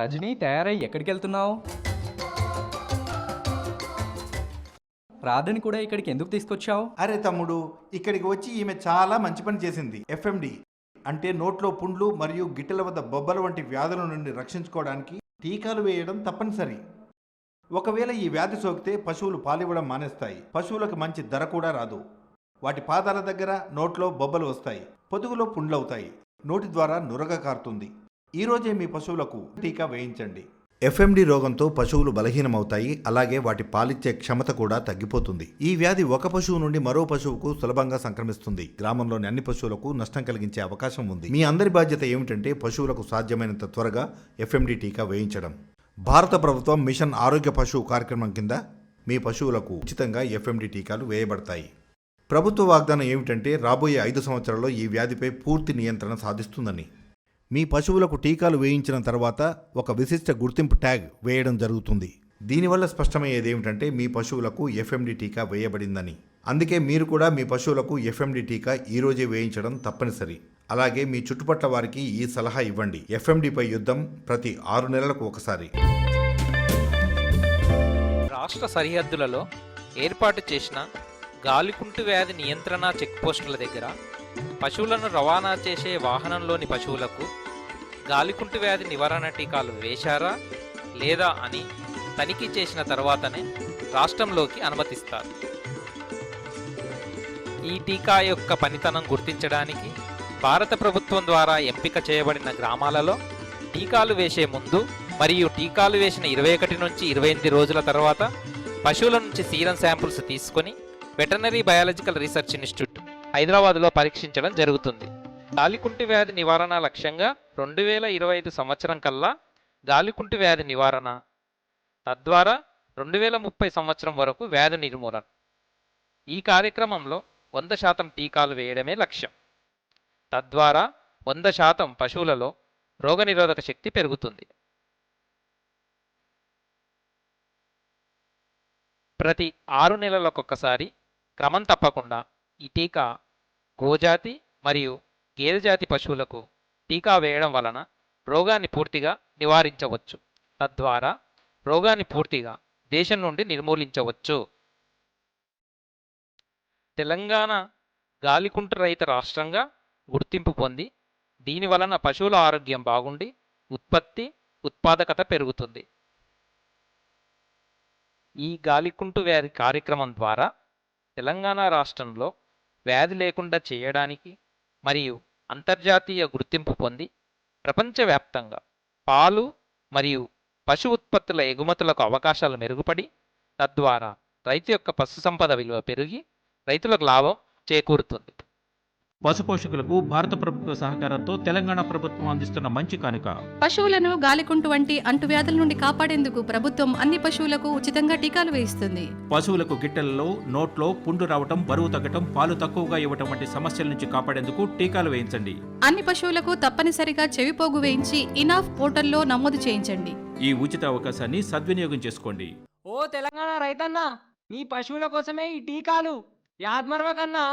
రజనీ తయారై ఎక్కడికి వెళ్తున్నావు రాధని కూడా ఇక్కడికి ఎందుకు తీసుకొచ్చావు? అరే తమ్ముడు ఇక్కడికి వచ్చి ఈమె చాలా మంచి పని చేసింది ఎఫ్ఎండి. అంటే నోట్లో పుండ్లు మరియు గిట్టెల వద్ద బొబ్బల వంటి వ్యాధుల నుండి రక్షించుకోవడానికి టీకాలు వేయడం తప్పనిసరి. ఒకవేళ ఈ వ్యాధి సోకితే పశువులు పాలివ్వడం మానేస్తాయి. పశువులకు మంచి ధర కూడా రాదు. వాటి పాదాల దగ్గర నోట్లో బొబ్బలు వస్తాయి. పొదుగులో పుండ్లవుతాయి. నోటి ద్వారా నురగ కారుతుంది. ఈరోజే మీ పశువులకు టీకా వేయించండి. ఎఫ్ఎండి రోగంతో పశువులు బలహీనమవుతాయి అలాగే వాటి పాలిచ్చే క్షమత కూడా తగ్గిపోతుంది. ఈ వ్యాధి ఒక పశువు నుండి మరో పశువుకు సులభంగా సంక్రమిస్తుంది. గ్రామంలోని అన్ని పశువులకు నష్టం కలిగించే అవకాశం ఉంది. మీ అందరి బాధ్యత ఏమిటంటే పశువులకు సాధ్యమైనంత త్వరగా ఎఫ్ఎండి టీకా వేయించడం. భారత ప్రభుత్వం మిషన్ ఆరోగ్య పశువు కార్యక్రమం కింద మీ పశువులకు ఉచితంగా ఎఫ్ఎండి టీకాలు వేయబడతాయి. ప్రభుత్వ వాగ్దానం ఏమిటంటే రాబోయే ఐదు సంవత్సరాల్లో ఈ వ్యాధిపై పూర్తి నియంత్రణ సాధిస్తుందని. మీ పశువులకు టీకాలు వేయించిన తర్వాత ఒక విశిష్ట గుర్తింపు ట్యాగ్ వేయడం జరుగుతుంది. దీనివల్ల స్పష్టమయ్యేది ఏమిటంటే మీ పశువులకు ఎఫ్ఎండి టీకా వేయబడిందని. అందుకే మీరు కూడా మీ పశువులకు ఎఫ్ఎండి టీకా ఈరోజే వేయించడం తప్పనిసరి. అలాగే మీ చుట్టుపట్ల వారికి ఈ సలహా ఇవ్వండి. ఎఫ్ఎండిపై యుద్ధం ప్రతి ఆరు నెలలకు ఒకసారి. రాష్ట్ర సరిహద్దులలో ఏర్పాటు చేసిన గాలికుంటు వ్యాధి నియంత్రణ చెక్పోస్టుల దగ్గర పశువులను రవాణా చేసే వాహనంలోని పశువులకు గాలికుంటు వ్యాధి నివారణ టీకాలు వేశారా లేదా అని తనిఖీ చేసిన తర్వాతనే రాష్ట్రంలోకి అనుమతిస్తారు. ఈ టీకా యొక్క పనితనం గుర్తించడానికి భారత ప్రభుత్వం ద్వారా ఎంపిక చేయబడిన గ్రామాలలో టీకాలు వేసే ముందు మరియు టీకాలు వేసిన ఇరవై ఒకటి నుంచి ఇరవై ఎనిమిది రోజుల తర్వాత పశువుల నుంచి సీరం శాంపుల్స్ తీసుకొని వెటర్నరీ బయాలజికల్ రీసెర్చ్ ఇన్స్టిట్యూట్ హైదరాబాద్లో పరీక్షించడం జరుగుతుంది. గాలికుంటి వ్యాధి నివారణ లక్ష్యంగా రెండు వేల ఇరవై ఐదు సంవత్సరం కల్లా గాలికుంటి వ్యాధి నివారణ. తద్వారా రెండు వేల ముప్పై సంవత్సరం వరకు వ్యాధి నిర్మూలన. ఈ కార్యక్రమంలో వంద శాతం టీకాలు వేయడమే లక్ష్యం. తద్వారా వంద శాతం పశువులలో రోగనిరోధక శక్తి పెరుగుతుంది. ప్రతి ఆరు నెలలకొకసారి క్రమం తప్పకుండా ఈ టీకా గోజాతి మరియు గేదె జాతి పశువులకు టీకా వేయడం వలన రోగాన్ని పూర్తిగా నివారించవచ్చు. తద్వారా రోగాన్ని పూర్తిగా దేశం నుండి నిర్మూలించవచ్చు. తెలంగాణ గాలికుంట రహిత రాష్ట్రంగా గుర్తింపు పొంది దీని వలన పశువుల ఆరోగ్యం బాగుండి ఉత్పత్తి ఉత్పాదకత పెరుగుతుంది. ఈ గాలికుంటు వ్యాధి కార్యక్రమం ద్వారా తెలంగాణ రాష్ట్రంలో వ్యాధి లేకుండా చేయడానికి మరియు అంతర్జాతీయ గుర్తింపు పొంది ప్రపంచవ్యాప్తంగా పాలు మరియు పశు ఉత్పత్తుల ఎగుమతులకు అవకాశాలు మెరుగుపడి తద్వారా రైతు యొక్క పశు సంపద విలువ పెరిగి రైతులకు లాభం చేకూరుతుంది. పశుపోషకులకు భారత ప్రభుత్వ సహకారంతో తెలంగాణ ప్రభుత్వం అందిస్తున్న మంచి కానుక. పశువులను గాలికుంటు వంటి అంటువ్యాధుల నుండి కాపాడేందుకు ప్రభుత్వం అన్ని పశువులకు ఉచితంగా టీకాలు వేయిస్తుంది. పశువులకు గిట్టెలలో నోట్లో పుండు రావటం బరువు తగ్గటం పాలు తక్కువగా ఇవ్వటం వంటి సమస్యల నుంచి కాపాడేందుకు టీకాలు వేయించండి. అన్ని పశువులకు తప్పనిసరిగా చెవిపోగు వేయించి ఇనాఫ్ పోర్టల్లో నమోదు చేయించండి. ఈ ఉచిత అవకాశాన్ని సద్వినియోగం చేసుకోండి. ఓ తెలంగాణ రైతన్న నీ పశువుల కోసమే ఈ టీకాలు. యాద్మర్వ కన్నా